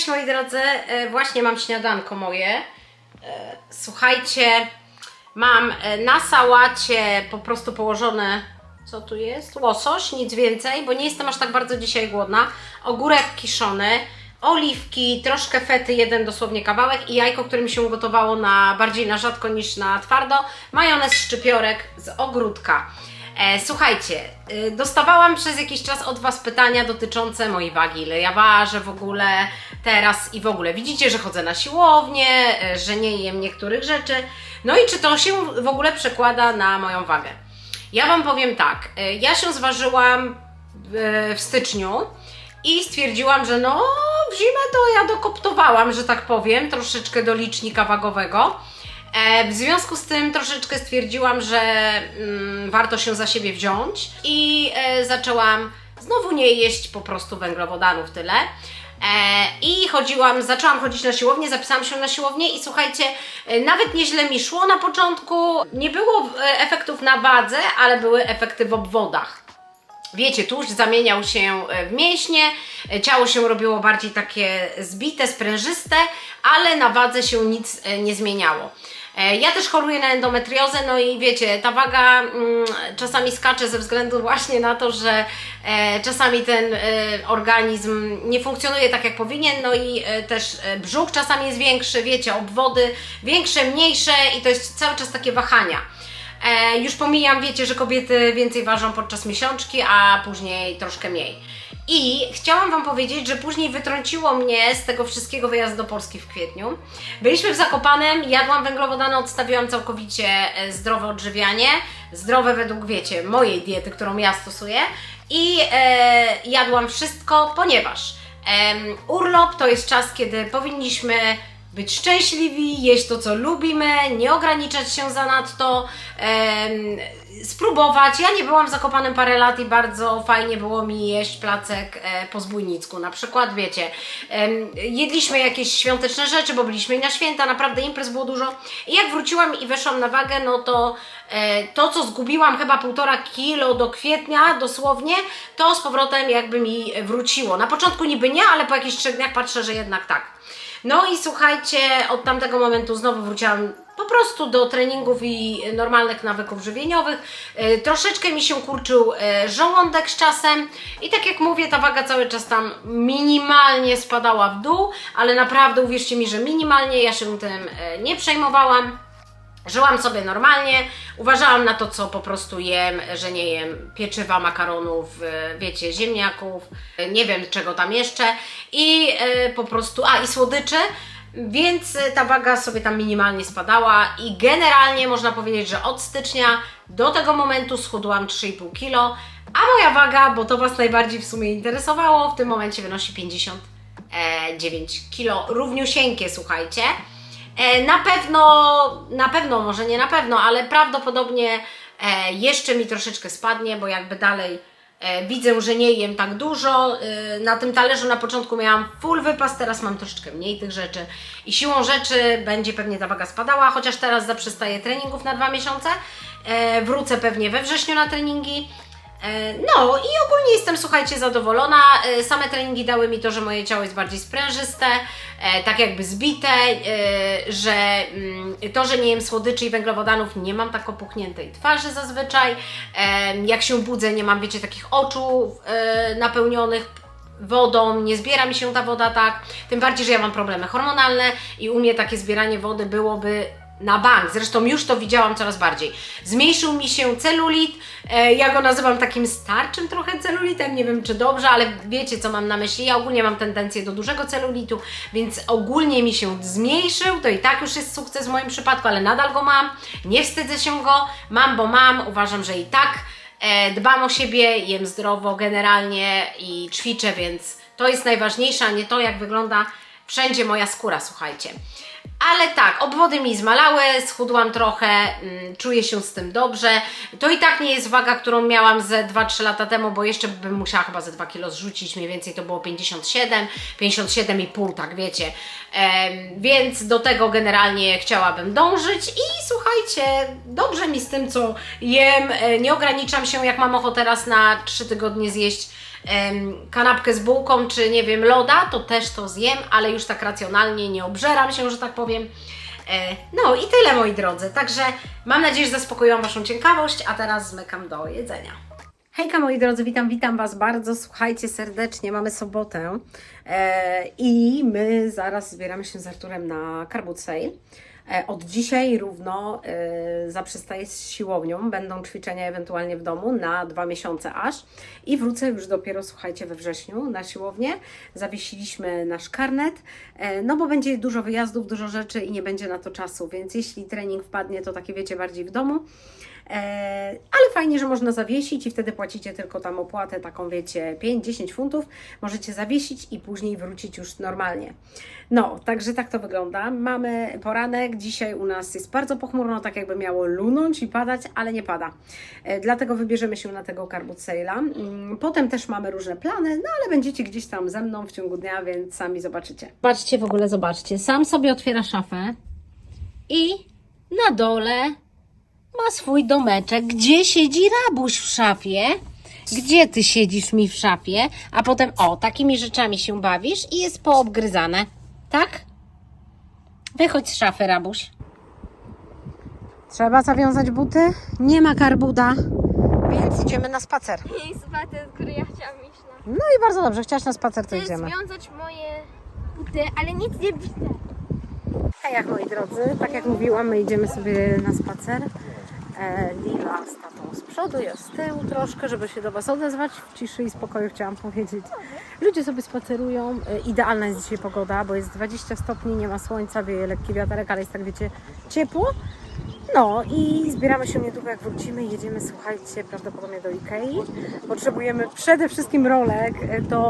Cześć moi drodzy, E, właśnie mam śniadanko moje. E, Słuchajcie, mam e, na sałacie po prostu położone, co tu jest? Łosoś, nic więcej, bo nie jestem aż tak bardzo dzisiaj głodna. Ogórek kiszony, oliwki, troszkę fety, jeden dosłownie kawałek i jajko, które mi się ugotowało na bardziej na rzadko niż na twardo. Majonez szczypiorek z ogródka. Słuchajcie, dostawałam przez jakiś czas od Was pytania dotyczące mojej wagi, ile ja ważę w ogóle teraz i w ogóle. Widzicie, że chodzę na siłownię, e, że nie jem niektórych rzeczy. No i czy to się w ogóle przekłada na moją wagę? Ja Wam powiem tak, e, ja się zważyłam e, w styczniu i stwierdziłam, że no w zimę to ja dokoptowałam, że tak powiem, troszeczkę do licznika wagowego. W związku z tym troszeczkę stwierdziłam, że mm, warto się za siebie wziąć i zaczęłam znowu nie jeść po prostu węglowodanów tyle. E, I chodziłam, zaczęłam chodzić na siłownię, zapisałam się na siłownię i słuchajcie, e, nawet nieźle mi szło na początku. Nie było e, efektów na wadze, ale były efekty w obwodach. Wiecie, tłuszcz zamieniał się w mięśnie, ciało się robiło bardziej takie zbite, sprężyste, ale na wadze się nic nie zmieniało. E, Ja też choruję na endometriozę, no i wiecie, ta waga mm, czasami skacze ze względu właśnie na to, że e, czasami ten e, organizm nie funkcjonuje tak jak powinien, no i też brzuch czasami jest większy, wiecie, obwody większe, mniejsze i to jest cały czas takie wahania. Już pomijam, wiecie, że kobiety więcej ważą podczas miesiączki, a później troszkę mniej. I chciałam Wam powiedzieć, że później wytrąciło mnie z tego wszystkiego wyjazd do Polski w kwietniu. Byliśmy w Zakopanem, jadłam węglowodany, odstawiłam całkowicie e, zdrowe odżywianie, zdrowe według, wiecie, mojej diety, którą ja stosuję i e, jadłam wszystko, ponieważ em, urlop to jest czas, kiedy powinniśmy być szczęśliwi, jeść to, co lubimy, nie ograniczać się zanadto, em, spróbować. Ja nie byłam w Zakopanem parę lat i bardzo fajnie było mi jeść placek e, po zbójnicku. Na przykład, wiecie, jedliśmy jakieś świąteczne rzeczy, bo byliśmy na święta, naprawdę imprez było dużo. I jak wróciłam i weszłam na wagę, no to e, to, co zgubiłam chyba półtora kilo do kwietnia dosłownie, to z powrotem jakby mi wróciło. Na początku niby nie, ale po jakichś trzech dniach patrzę, że jednak tak. No i słuchajcie, od tamtego momentu znowu wróciłam po prostu do treningów i normalnych nawyków żywieniowych. E, troszeczkę mi się kurczył e, żołądek z czasem i tak jak mówię, ta waga cały czas tam minimalnie spadała w dół, ale naprawdę uwierzcie mi, że minimalnie ja się tym e, nie przejmowałam. Żyłam sobie normalnie, uważałam na to, co po prostu jem, że nie jem pieczywa, makaronów, e, wiecie, ziemniaków, e, nie wiem czego tam jeszcze. I e, po prostu, a i słodyczy, więc ta waga sobie tam minimalnie spadała i generalnie można powiedzieć, że od stycznia do tego momentu schudłam 3,5 kg, a moja waga, bo to Was najbardziej w sumie interesowało, w tym momencie wynosi 59 kg, równiusieńkie, słuchajcie. E, Na pewno, na pewno, może nie na pewno, ale prawdopodobnie e, jeszcze mi troszeczkę spadnie, bo jakby dalej e, widzę, że nie jem tak dużo. Na tym talerzu na początku miałam full wypas, teraz mam troszeczkę mniej tych rzeczy i siłą rzeczy będzie pewnie ta waga spadała, chociaż teraz zaprzestaję treningów na dwa miesiące. Wrócę pewnie we wrześniu na treningi. E, No i ogólnie jestem, słuchajcie, zadowolona. E, Same treningi dały mi to, że moje ciało jest bardziej sprężyste, e, tak jakby zbite, że mm, to, że nie jem słodyczy i węglowodanów, nie mam tak opuchniętej twarzy zazwyczaj. Jak się budzę, nie mam, wiecie, takich oczu napełnionych wodą, nie zbiera mi się ta woda tak, tym bardziej, że ja mam problemy hormonalne i u mnie takie zbieranie wody byłoby na bank. Zresztą już to widziałam coraz bardziej. Zmniejszył mi się celulit, e, ja go nazywam takim starczym trochę celulitem, nie wiem czy dobrze, ale wiecie co mam na myśli. Ja ogólnie mam tendencję do dużego celulitu, więc ogólnie mi się zmniejszył, to i tak już jest sukces w moim przypadku, ale nadal go mam, nie wstydzę się go, mam bo mam, uważam, że i tak e, dbam o siebie, jem zdrowo generalnie i ćwiczę, więc to jest najważniejsze, a nie to jak wygląda wszędzie moja skóra, słuchajcie. Ale tak, obwody mi zmalały, schudłam trochę, mm, czuję się z tym dobrze. To i tak nie jest waga, którą miałam ze 2-3 lata temu, bo jeszcze bym musiała chyba ze 2 kilo zrzucić, mniej więcej to było 57, 57,5, tak wiecie. Em, więc do tego generalnie chciałabym dążyć i słuchajcie, dobrze mi z tym, co jem. E, Nie ograniczam się, jak mam ochotę raz na 3 tygodnie zjeść kanapkę z bułką, czy nie wiem, loda, to też to zjem, ale już tak racjonalnie nie obżeram się, że tak powiem. E, No i tyle moi drodzy. Także mam nadzieję, że zaspokoiłam Waszą ciekawość, a teraz zmykam do jedzenia. Hejka moi drodzy, witam, witam Was bardzo. Słuchajcie serdecznie, mamy sobotę e, i my zaraz zbieramy się z Arturem na Carbut Sale. E, Od dzisiaj równo e, zaprzestaję z siłownią, będą ćwiczenia ewentualnie w domu na dwa miesiące aż i wrócę już dopiero, słuchajcie, we wrześniu na siłownię. Zawiesiliśmy nasz karnet, e, no bo będzie dużo wyjazdów, dużo rzeczy i nie będzie na to czasu, więc jeśli trening wpadnie, to takie wiecie, bardziej w domu. E, ale fajnie, że można zawiesić i wtedy płacicie tylko tam opłatę taką, wiecie, 5-10 funtów. Możecie zawiesić i później wrócić już normalnie. No, także tak to wygląda. Mamy poranek. Dzisiaj u nas jest bardzo pochmurno, tak jakby miało lunąć i padać, ale nie pada. E, dlatego wybierzemy się na tego Carbut. Mm, Potem też mamy różne plany, no ale będziecie gdzieś tam ze mną w ciągu dnia, więc sami zobaczycie. Zobaczcie w ogóle, zobaczcie. Sam sobie otwiera szafę i na dole ma swój domeczek. Gdzie siedzi rabuś w szafie? Gdzie ty siedzisz mi w szafie? A potem, o, takimi rzeczami się bawisz i jest poobgryzane. Tak? Wychodź z szafy, rabuś. Trzeba zawiązać buty. Nie ma karbuda, więc idziemy na spacer. I spacer, który ja chciałam iść na. No i bardzo dobrze, chciałaś na spacer, to Chcę idziemy. związać moje buty, ale nic nie widzę. Hej, jak moi drodzy, tak jak mówiłam, my idziemy sobie na spacer. E, Lila z tatą z przodu, ja z tyłu troszkę, żeby się do Was odezwać w ciszy i spokoju chciałam powiedzieć. Ludzie sobie spacerują, e, idealna jest dzisiaj pogoda, bo jest 20 stopni, nie ma słońca, wieje lekki wiaterek, ale jest tak wiecie, ciepło. No i zbieramy się niedługo jak wrócimy i jedziemy, słuchajcie, prawdopodobnie do Ikei. Potrzebujemy przede wszystkim rolek do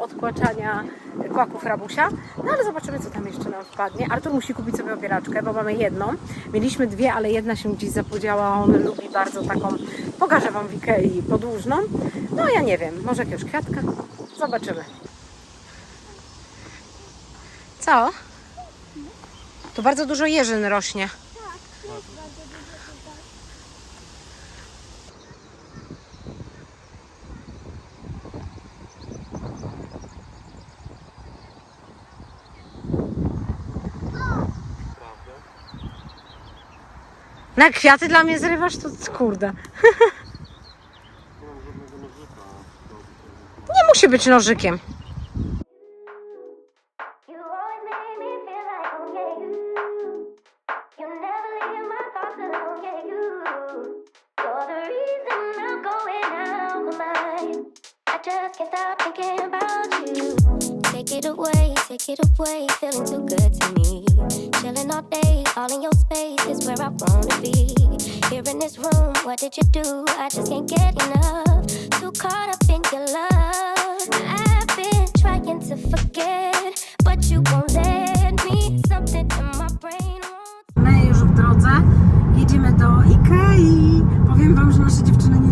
odkłaczania kłaków rabusia, no ale zobaczymy co tam jeszcze nam wpadnie. Artur musi kupić sobie obieraczkę, bo mamy jedną. Mieliśmy dwie, ale jedna się gdzieś zapodziała, on lubi bardzo taką, pokażę Wam w Ikei, podłużną. No ja nie wiem, może jakiegoś kwiatka, zobaczymy. Co? Tu bardzo dużo jeżyn rośnie. Na kwiaty dla mnie zrywasz, to kurde. Nie musi być nożykiem. Take it away, take it away, feeling too good to me. Chilling all day, all in your space is where I wanna be. Here in this room, what did you do? I just can't get enough. Too caught up in your love. I've been trying to forget, but you won't let me. Something in my brain. My do Ikei. Powiem Wam, że nasze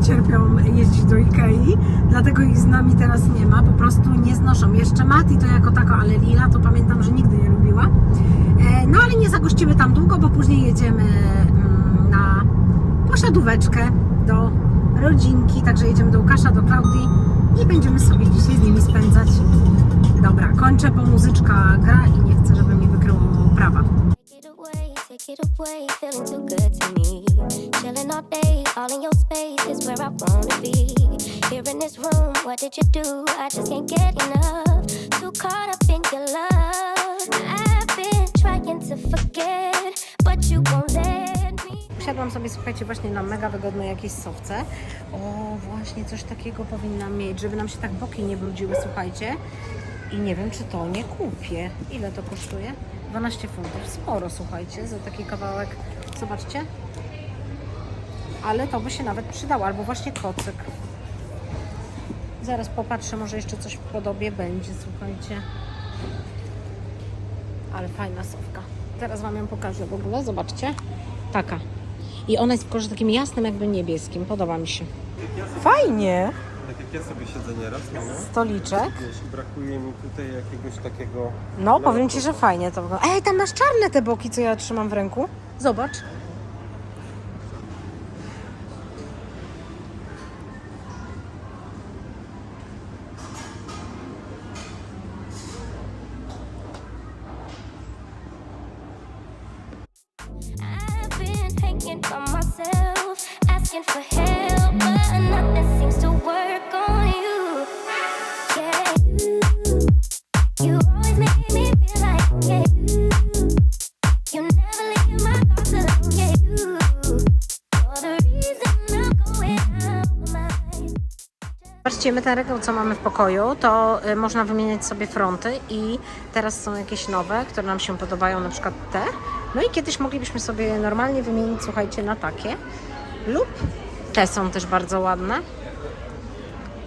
cierpią jeździć do Ikei, dlatego ich z nami teraz nie ma. Po prostu nie znoszą. Jeszcze Mati to jako tako, ale Lila to pamiętam, że nigdy nie lubiła. E, No ale nie zagościmy tam długo, bo później jedziemy mm, na posiadóweczkę do rodzinki. Także jedziemy do Łukasza, do Klaudii i będziemy sobie dzisiaj z nimi spędzać. Dobra, kończę, bo muzyczka gra i nie chcę, żeby mi wykryło prawa. Take it away, feeling too good to me. Chilling all day, all in your space is where I wanna be. Here in this room, what did you do? I just can't get enough. Too caught up in your love. I've been trying to forget, but you won't let me. Sobie, słuchajcie, właśnie na mega wygodnej jakiejś sowce. O, właśnie coś takiego powinnam mieć, żeby nam się tak boki nie brudziły, słuchajcie. I nie wiem, czy to nie kupię. Ile to kosztuje? 12 funtów. Sporo, słuchajcie, za taki kawałek. Zobaczcie. Ale to by się nawet przydało, albo właśnie kocyk. Zaraz popatrzę, może jeszcze coś w podobie będzie, słuchajcie. Ale fajna sowka. Teraz Wam ją pokażę w ogóle, zobaczcie. Taka. I ona jest w kolorze takim jasnym, jakby niebieskim. Podoba mi się. Fajnie. Tak jak ja sobie siedzę nieraz, no nie? Stoliczek. Wiesz, brakuje mi tutaj jakiegoś takiego... No, powiem Ci, że fajnie to wygląda. Ej, tam masz czarne te boki, co ja trzymam w ręku. Zobacz. Zobaczcie, my ten regał, co mamy w pokoju, to y, można wymieniać sobie fronty i teraz są jakieś nowe, które nam się podobają, na przykład te. No i kiedyś moglibyśmy sobie normalnie wymienić, słuchajcie, na takie. Lub te są też bardzo ładne.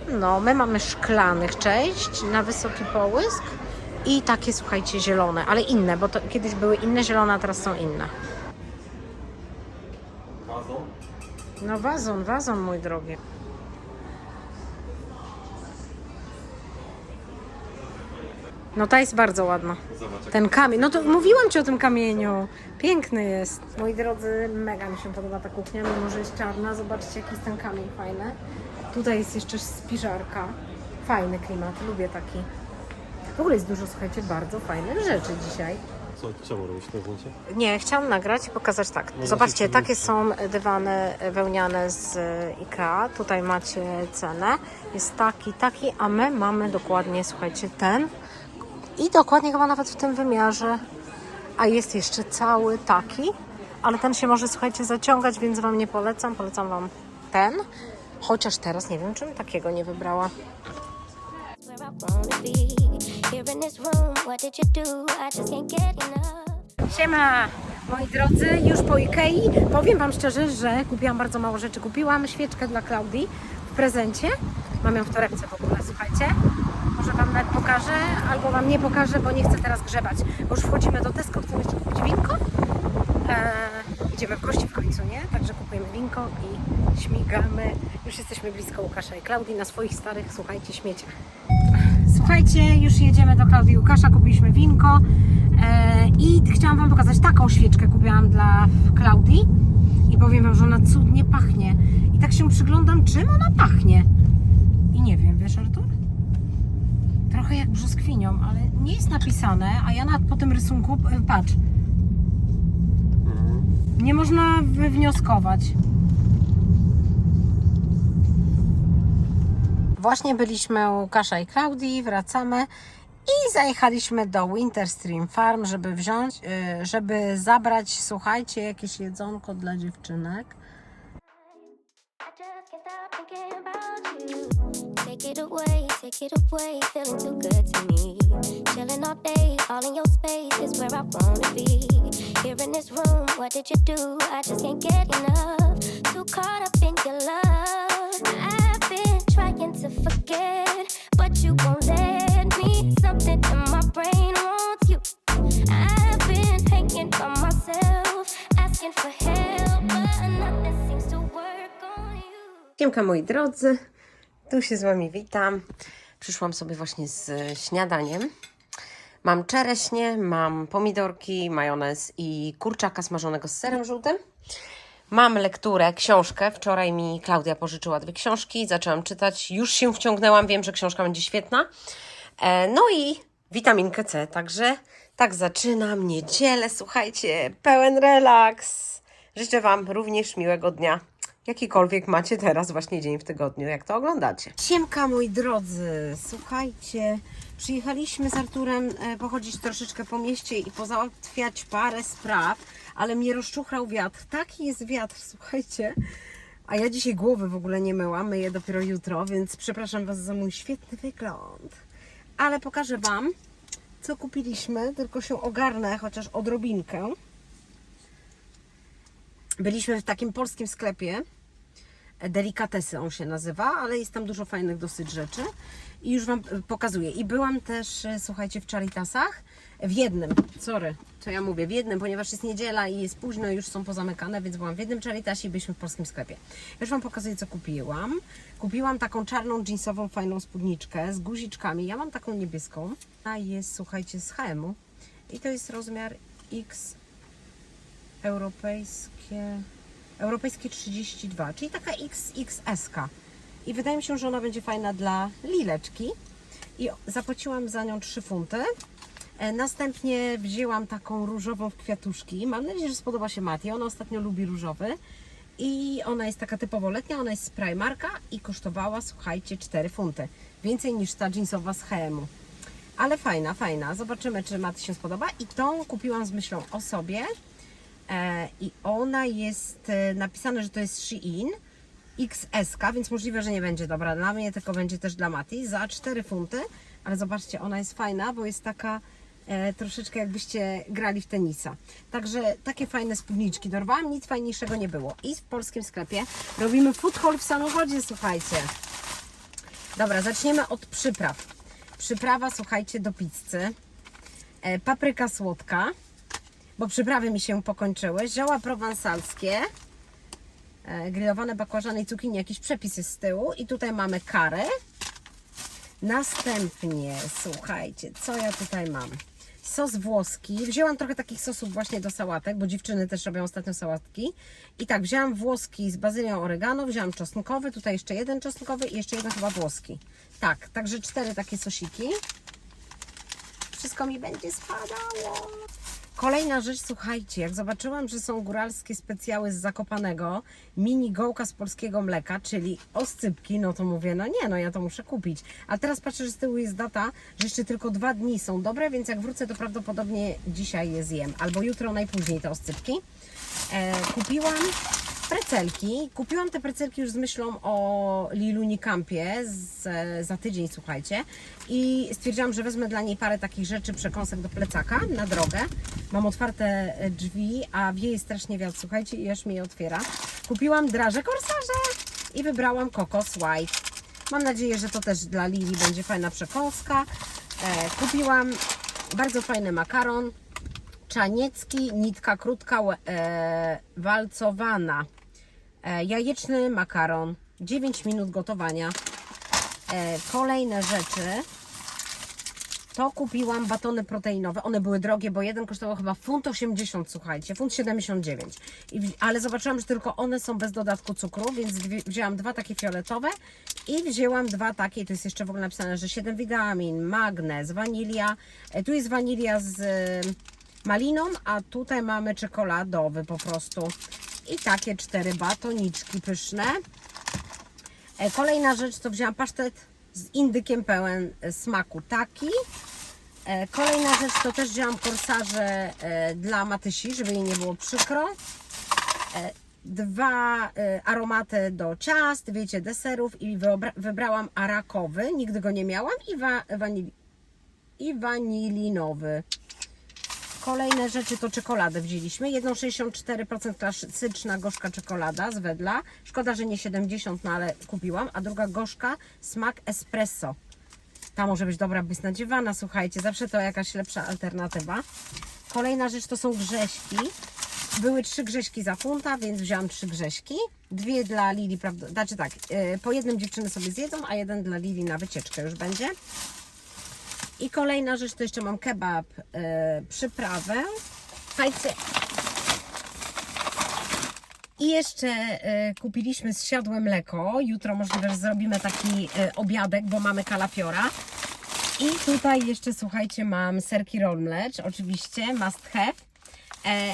No, my mamy szklanych część na wysoki połysk i takie, słuchajcie, zielone, ale inne, bo to kiedyś były inne zielone, a teraz są inne. Wazon? No wazon, wazon, mój drogi. No ta jest bardzo ładna. Zobacz, jak Ten kamień, no to mówiłam Ci o tym kamieniu. Piękny jest. Moi drodzy, mega mi się podoba ta kuchnia, mimo że jest czarna. Zobaczcie, jaki jest ten kamień fajny. Tutaj jest jeszcze spiżarka. Fajny klimat, lubię taki. W ogóle jest dużo, słuchajcie, bardzo fajnych rzeczy dzisiaj. Co, czemu robisz to zdjęcie? Nie, chciałam nagrać i pokazać tak. No Zobaczcie, takie są dywany wełniane z IKEA. Tutaj macie cenę. Jest taki, taki, a my mamy dokładnie, słuchajcie, ten. I dokładnie chyba nawet w tym wymiarze. A jest jeszcze cały taki, ale ten się może, słuchajcie, zaciągać, więc Wam nie polecam. Polecam Wam ten. Chociaż teraz nie wiem, czym takiego nie wybrała. Siema, moi drodzy, już po Ikei. Powiem Wam szczerze, że kupiłam bardzo mało rzeczy. Kupiłam świeczkę dla Klaudii w prezencie. Mam ją w torebce w ogóle, słuchajcie. Może Wam nawet pokażę, albo Wam nie pokażę, bo nie chcę teraz grzebać. Bo już wchodzimy do Tesco, chcemy jeszcze kupić winko. Eee, idziemy w gości w końcu, nie? Także kupujemy winko i śmigamy. Już jesteśmy blisko Łukasza i Klaudii na swoich starych, słuchajcie, śmieciach. Słuchajcie, już jedziemy do Klaudii i Łukasza, kupiliśmy winko e, i chciałam Wam pokazać taką świeczkę kupiłam dla Klaudii i powiem Wam, że ona cudnie pachnie i tak się przyglądam, czym ona pachnie i nie wiem, wiesz Artur? Trochę jak brzoskwinią, ale nie jest napisane, a ja na, po tym rysunku, e, patrz, nie można wywnioskować. Właśnie byliśmy u Łukasza i Klaudii, wracamy i zajechaliśmy do Winterstream Farm, żeby wziąć, y, żeby zabrać, słuchajcie, jakieś jedzonko dla dziewczynek. Take it away, take it away, feeling too good to me. Chilling all day, all in your space is where I wanna be. Here in this room, what did you do? I just can't get enough. Too caught up in your love. I've been trying to forget, but you won't let Siemka moi drodzy, tu się z Wami witam. Przyszłam sobie właśnie z śniadaniem. Mam czereśnie, mam pomidorki, majonez i kurczaka smażonego z serem żółtym. Mam lekturę, książkę. Wczoraj mi Klaudia pożyczyła dwie książki, zaczęłam czytać. Już się wciągnęłam, wiem, że książka będzie świetna. E, no i witaminkę C, także tak zaczynam niedzielę. Słuchajcie, pełen relaks. Życzę Wam również miłego dnia. Jakikolwiek macie teraz właśnie dzień w tygodniu, jak to oglądacie. Siemka moi drodzy, słuchajcie, przyjechaliśmy z Arturem e, pochodzić troszeczkę po mieście i pozałatwiać parę spraw, ale mnie rozczuchrał wiatr. Taki jest wiatr, słuchajcie. A ja dzisiaj głowy w ogóle nie myłam, myję dopiero jutro, więc przepraszam Was za mój świetny wygląd. Ale pokażę Wam, co kupiliśmy, tylko się ogarnę chociaż odrobinkę. Byliśmy w takim polskim sklepie Delikatesy on się nazywa, ale jest tam dużo fajnych dosyć rzeczy i już Wam pokazuję. I byłam też, e, słuchajcie, w Charitasach, w jednym, sorry, co ja mówię, w jednym, ponieważ jest niedziela i jest późno już są pozamykane, więc byłam w jednym Charitasie i byliśmy w polskim sklepie. Już Wam pokazuję, co kupiłam. Kupiłam taką czarną, jeansową, fajną spódniczkę z guziczkami. Ja mam taką niebieską, a jest, słuchajcie, z HM-u i to jest rozmiar X europejskie, europejskie 32, czyli taka XXS. -ka. I wydaje mi się, że ona będzie fajna dla lileczki. I zapłaciłam za nią 3 funty. E, Następnie wzięłam taką różową w kwiatuszki. Mam nadzieję, że spodoba się Mati. Ona ostatnio lubi różowy. I ona jest taka typowo letnia, ona jest z Primarka i kosztowała, słuchajcie, 4 funty. Więcej niż ta jeansowa z H&M-u. Ale fajna, fajna. Zobaczymy, czy Mati się spodoba. I tą kupiłam z myślą o sobie. E, I ona jest e, napisane, że to jest Shein XS, więc możliwe, że nie będzie dobra dla mnie, tylko będzie też dla Mati za 4 funty. Ale zobaczcie, ona jest fajna, bo jest taka e, troszeczkę jakbyście grali w tenisa. Także takie fajne spódniczki dorwałam, nic fajniejszego nie było. I w polskim sklepie robimy food haul w samochodzie, słuchajcie. Dobra, zaczniemy od przypraw. Przyprawa, słuchajcie, do pizzy. E, papryka słodka, bo przyprawy mi się pokończyły. Zioła prowansalskie, e, grillowane bakłażany i cukinie. Jakiś przepis jest z tyłu. I tutaj mamy karę. Następnie, słuchajcie, co ja tutaj mam? Sos włoski. Wzięłam trochę takich sosów właśnie do sałatek, bo dziewczyny też robią ostatnio sałatki. I tak, wzięłam włoski z bazylią oregano, wzięłam czosnkowy, tutaj jeszcze jeden czosnkowy i jeszcze jeden chyba włoski. Tak, także cztery takie sosiki. Wszystko mi będzie spadało. Kolejna rzecz, słuchajcie, jak zobaczyłam, że są góralskie specjały z Zakopanego, mini gołka z polskiego mleka, czyli oscypki, no to mówię, no nie, no ja to muszę kupić. A teraz patrzę, że z tyłu jest data, że jeszcze tylko dwa dni są dobre, więc jak wrócę, to prawdopodobnie dzisiaj je zjem, albo jutro najpóźniej te oscypki. E, kupiłam precelki. Kupiłam te precelki już z myślą o Liluni Campie z, za tydzień, słuchajcie. I stwierdziłam, że wezmę dla niej parę takich rzeczy, przekąsek do plecaka na drogę. Mam otwarte e, drzwi, a wieje strasznie wiatr, słuchajcie, i aż mi je otwiera. Kupiłam draże korsarze i wybrałam Cocos White. Mam nadzieję, że to też dla Lili będzie fajna przekąska. E, kupiłam bardzo fajny makaron, czaniecki, nitka krótka, e, walcowana. E, jajeczny makaron, 9 minut gotowania. E, kolejne rzeczy. To kupiłam batony proteinowe. One były drogie, bo jeden kosztował chyba funt 80, słuchajcie, funt 79. I, ale zobaczyłam, że tylko one są bez dodatku cukru, więc wzięłam dwa takie fioletowe i wzięłam dwa takie, to jest jeszcze w ogóle napisane, że 7 witamin, magnez, wanilia. E, tu jest wanilia z maliną, a tutaj mamy czekoladowy po prostu. I takie cztery batoniczki pyszne. E, Kolejna rzecz to wzięłam pasztet z indykiem pełen e, smaku taki. E, Kolejna rzecz to też wzięłam korsarze dla Matysi, żeby jej nie było przykro. Dwa aromaty do ciast, wiecie, deserów i wybrałam arakowy, nigdy go nie miałam i, wa- wanili- i wanilinowy. Kolejne rzeczy to czekoladę wzięliśmy. 1,64% klasyczna gorzka czekolada z Wedla. Szkoda, że nie 70, no ale kupiłam. A druga gorzka, smak espresso. Ta może być dobra, być nadziewana, słuchajcie. Zawsze to jakaś lepsza alternatywa. Kolejna rzecz to są grześki. Były trzy grześki za funta, więc wziąłam trzy grześki. Dwie dla Lili, prawda? Znaczy tak, yy, po jednym dziewczyny sobie zjedzą, a jeden dla Lili na wycieczkę już będzie. I kolejna rzecz to jeszcze mam kebab, e, przyprawę. Słuchajcie. I jeszcze e, kupiliśmy zsiadłe mleko. Jutro możliwe, że zrobimy taki e, obiadek, bo mamy kalafiora. I tutaj jeszcze, słuchajcie, mam serki roll mlecz, oczywiście, must have.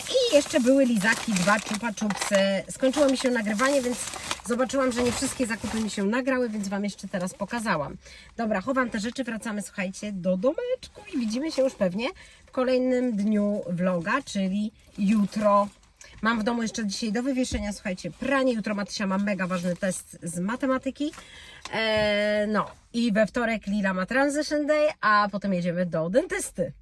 I jeszcze były lizaki, dwa czupa czupsy. Skończyło mi się nagrywanie, więc zobaczyłam, że nie wszystkie zakupy mi się nagrały, więc Wam jeszcze teraz pokazałam. Dobra, chowam te rzeczy, wracamy, słuchajcie, do domeczku i widzimy się już pewnie w kolejnym dniu vloga, czyli jutro. Mam w domu jeszcze dzisiaj do wywieszenia, słuchajcie, pranie. Jutro Matysia ma mega ważny test z matematyki. E, no i we wtorek Lila ma transition day, a potem jedziemy do dentysty.